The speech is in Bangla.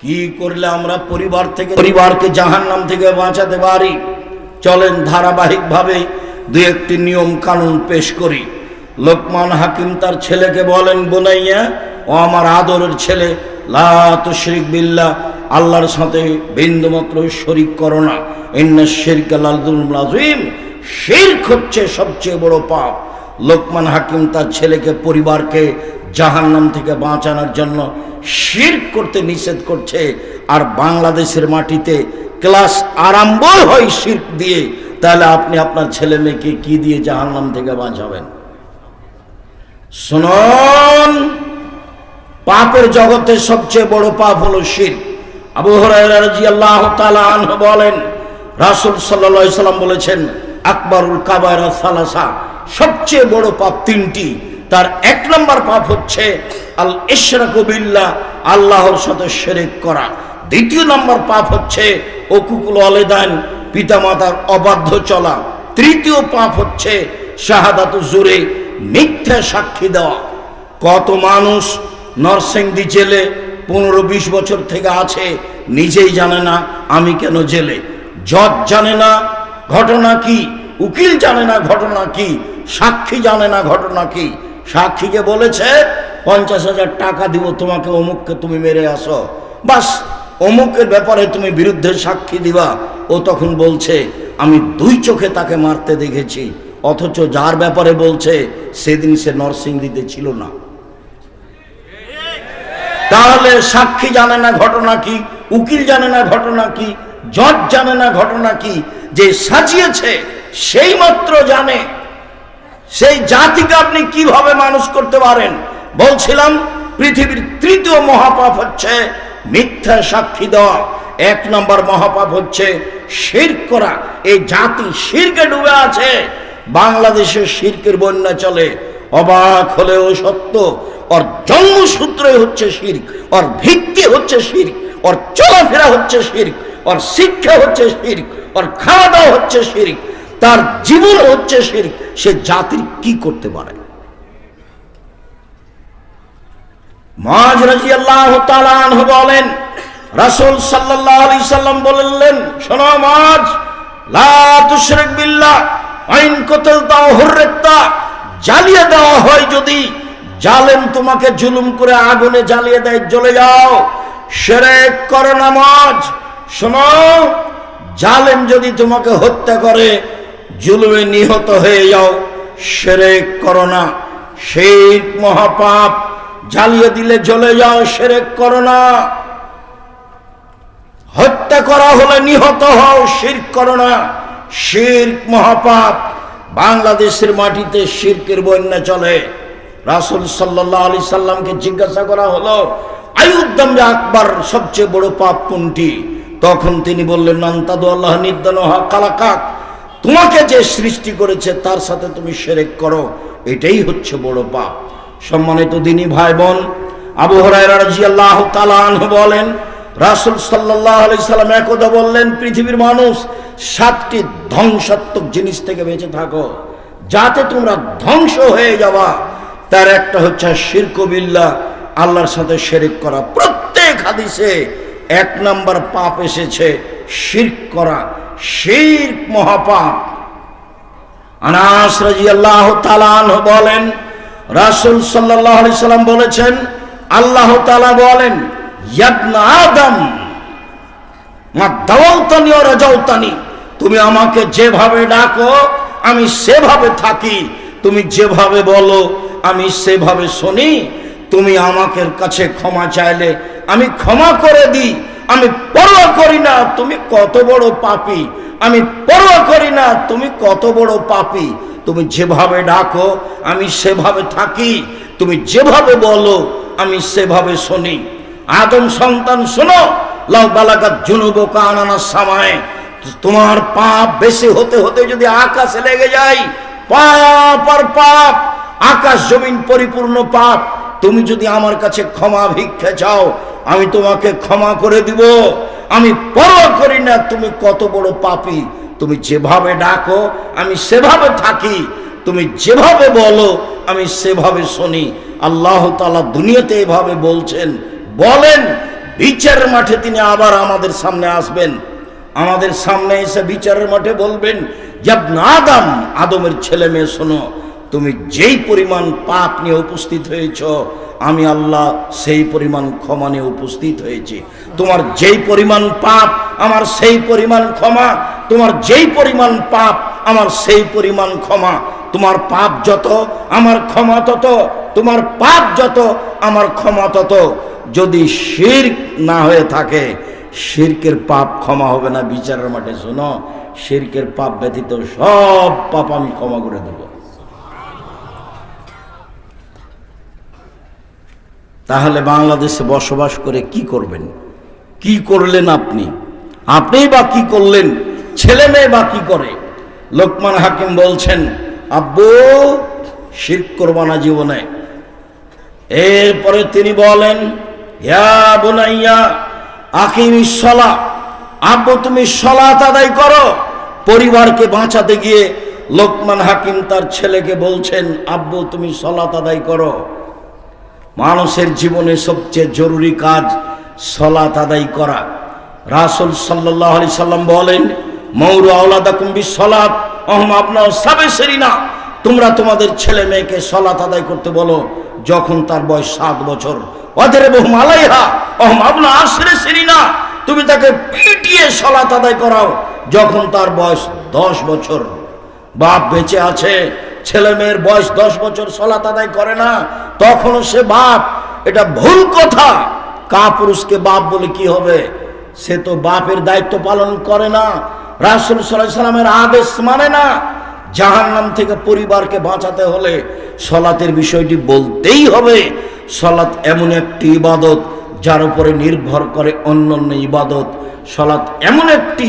কি করলে আমরা পরিবার থেকে পরিবারকে জাহান্নাম থেকে বাঁচাতে পারি? চলেন ধারাবাহিকভাবে দু একটি নিয়ম কানুন পেশ করি। লোকমান হাকিম তার ছেলেকে বলেন, বোনাইয়া, ও আমার আদরের ছেলে, লা তুশরিক বিল্লাহ, আল্লাহর সাথে বিন্দুমাত্র শরিক করো না। ইন্না শিরক হচ্ছে সবচেয়ে বড় পাপ। লোকমান হাকিম তার ছেলেকে, পরিবারকে জাহান্নাম থেকে বাঁচানোর জন্য শির করতে নিষেধ করছে, আর বাংলাদেশের মাটিতে ক্লাস আরম্ভ হয় শির দিয়ে, তাহলে আপনি আপনার ছেলে মেয়েকে কি দিয়ে জাহান্নাম থেকে বাঁচাবেন? শুনুন, পাপের জগতে সবচেয়ে বড় পাপ হলো শির আবু তাআলা বলেন, রাসূল সাল্লাম বলেছেন, আকবরুল কাবায়রা সালাসা, সবচেয়ে বড় পাপ তিনটি তার এক নম্বর পাপ হচ্ছে, আল ইশরাকু বিল্লাহ, আল্লাহর সাথে শিরক করা। দ্বিতীয় নম্বর পাপ হচ্ছে ওকুকুল আলেদান পিতামাতার অবাধ্য চলা। তৃতীয় পাপ হচ্ছে, শাহাদাত জুরে, মিথ্যা সাক্ষী দেওয়া। কত মানুষ নরসিংদী জেলে পনেরো বিশ বছর থেকে আছে, নিজেই জানে না আমি কেন জেলে। জজ জানে না ঘটনা কি, উকিল জানে না ঘটনা কি, সাক্ষী জানে না ঘটনা কি। সাক্ষীকে বলেছে, পঞ্চাশ হাজার টাকা দিব তোমাকে, অমুককে তুমি মেরে আসো। বাস, অমুকের ব্যাপারে তুমি বিরুদ্ধে সাক্ষী দিবা। ও তখন বলছে, আমি দুই চোখে তাকে মারতে দেখেছি, অথচ যার ব্যাপারে বলছে, সেদিন সে নরসিংদীতে ছিল না। তাহলে সাক্ষী জানে না ঘটনা কি, উকিল জানে না ঘটনা কি, জজ জানে না ঘটনা কি, যে সাজিয়েছে সেই মাত্র জানে সেই জাতিকে আপনি কীভাবে মানুষ করতে পারেন? বলছিলাম, পৃথিবীর তৃতীয় মহাপাপ হচ্ছে মিথ্যা সাক্ষী দেওয়া। এক নম্বর মহাপাপ হচ্ছে শির করা। এই জাতি শিরকে ডুবে আছে। বাংলাদেশে শিরকের বন্যা চলে। অবাক হলেও সত্য, ওর জন্মসূত্রে হচ্ছে শির্ক ওর ভিত্তি হচ্ছে শির্ক ওর চলাফেরা হচ্ছে শির্ক ওর শিক্ষা হচ্ছে শির্ক ওর খাওয়া দাওয়া হচ্ছে শির্ক তার জীবন হচ্ছে শির্ক সে জাতির কি করতে পারে? বলেন, রাসূল সাল্লাম বললেন, শোনো আইন হুররিতা জ্বালিয়ে দেওয়া হয় যদি জালেম তোমাকে জুলুম করে আগুনে জ্বালিয়ে দেয়, জ্বলে যাও। সেরেক করো নামাজ। শোনো, জালেম যদি তোমাকে হত্যা করে জুলুমে নিহত হয়ে যাও। সেরে করো না। সেই মহাপাপ জ্বালিয়ে দিলে জ্বলে যাও, সেরে করো না। হত্যা করা হলে নিহত হও, শির করো না। শির মহাপাপ বাংলাদেশের মাটিতে শিরকের বন্যা চলে। রাসুল সাল্লাহ আলি সাল্লামকে জিজ্ঞাসা করা হলো আয়ুদ্দাম আকবর সবচেয়ে বড় পাপ কোনটি? তখন তিনি বললেন নান্তাদু আল্লাহ নির্দান কালাকাক। তোমাকে যে সৃষ্টি করেছে, তার সাথে তুমি সেরেক করো। এটাই হচ্ছে বড় পাপ। সম্মানিত দিনী ভাই বোন আবু হরাই রাজি আল্লাহ তালান বলেন, রাসুল সাল্লাহ সাল্লাম একদা বললেন, পৃথিবীর মানুষ সাতটি ধ্বংসাত্মক জিনিস থেকে বেঁচে থাকো। যাতে তোমরা ধ্বংস হয়ে যাওয়া তার একটা হচ্ছে শিরকবিল্লা আল্লাহর সাথে শেরিক করা। প্রত্যেক হাদিসে এক নাম্বার পাপ এসেছে, শির্ক করা। শির্ক মহাপাপ। আনাস রাজি আল্লাহ তালান বলেন, রাসুল সাল্লাহ সাল্লাম বলেছেন, আল্লাহ তালা বলেন, ইয়াবনা আদম, মা দাওয়ালতানি ও রাজাউতানি, তুমি আমাকে যেভাবে ডাকো, আমি সেভাবে থাকি। তুমি যেভাবে বলো, আমি সেভাবে শুনি। তুমি আমাকে কাছে ক্ষমা চাইলে আমি ক্ষমা করে দিই। আমি পরোয়া করি না, তুমি কত বড় পাপি। আমি পরোয়া করি না, তুমি কত বড় পাপি। তুমি যেভাবে ডাকো, আমি সেভাবে থাকি। তুমি যেভাবে বলো, আমি সেভাবে শুনি। আদম সন্তান, শোনো। লাউ বালাকাত জুনুব কানানা সামায়। তোমার পাপ বেশি হতে হতে যদি আকাশে লেগে যায়, পাপ আর পাপ, আকাশ জমিন পরিপূর্ণ পাপ। তুমি যদি আমার কাছে ক্ষমা ভিক্ষা চাও আমি তোমাকে ক্ষমা করে দিব। আমি পরোয়া করি না, তুমি কত বড় পাপি। তুমি যেভাবে ডাকো, আমি সেভাবে থাকি। তুমি যেভাবে বলো, আমি সেভাবে শুনি। আল্লাহ তালা দুনিয়াতে এভাবে বলছেন। বলেন, বিচারের মাঠে তিনি আবার আমাদের সামনে আসবেন। আমাদের সামনে এসে বিচারের মাঠে বলবেন আদম, আদমের ছেলে মেয়ে, শোনো। তুমি যেই পরিমাণ পাপ নিয়ে উপস্থিত হয়েছ আমি আল্লাহ সেই পরিমাণ ক্ষমা নিয়ে উপস্থিত হয়েছি। তোমার যেই পরিমাণ পাপ, আমার সেই পরিমাণ ক্ষমা। তোমার যেই পরিমাণ পাপ, আমার সেই পরিমাণ ক্ষমা। তোমার পাপ যত, আমার ক্ষমা তত। তোমার পাপ যত, আমার ক্ষমা তত। যদি শির না হয়ে থাকে, শিরকের পাপ ক্ষমা হবে না, বিচারের মাঠে শোনো। শিরকের পাপ ব্যতীত সব পাপ আমি ক্ষমা করে দেব। তাহলে বাংলাদেশে বসবাস করে কি করবেন? কি করলেন আপনি? আপনিই বা কি করলেন? ছেলে মেয়ে বা কি করে? লোকমান হাকিম বলছেন, আব্বু শির করবানা জীবনে। এরপরে তিনি বলেন, ইয়া আকিমি সলা আব্বু, তুমি সলাত আদায় করো। পরিবারকে বাঁচাতে গিয়ে লোকমান হাকিম তার ছেলেকে বলছেন, আব্বু, তুমি সলাত আদায় করো। মানুষের জীবনে সবচেয়ে জরুরি কাজ সলাত আদায় করা। রাসুল সাল্লাহ আলি সাল্লাম বলেন, মৌরু আওলাদা কুম্বি সলাত অহম আপনার সাবে সেরিনা তোমরা তোমাদের ছেলে মেয়েকে সলাত আদায় করতে বলো, যখন তার বয়স সাত বছর। ওদের বহু মালাইহা অহম আপনার আশ্রে সেরিনা তুমি তাকে পিটিয়ে সলাত আদায় করাও, যখন তার বয়স দশ বছর। বাপ বেঁচে আছে, ছেলে মেয়ের বয়স দশ বছর সলাত আদায় করে না। তখনও সে বাপ, এটা ভুল কথা। কা পুরুষকে বাপ বলে কি হবে? সে তো বাপের দায়িত্ব পালন করে না। রাসুল সাল্লামের আদেশ মানে না। জাহান নাম থেকে পরিবারকে বাঁচাতে হলে সলাতের বিষয়টি বলতেই হবে। সলাৎ এমন একটি ইবাদত যার উপরে নির্ভর করে অন্য অন্য ইবাদত। সলাৎ এমন একটি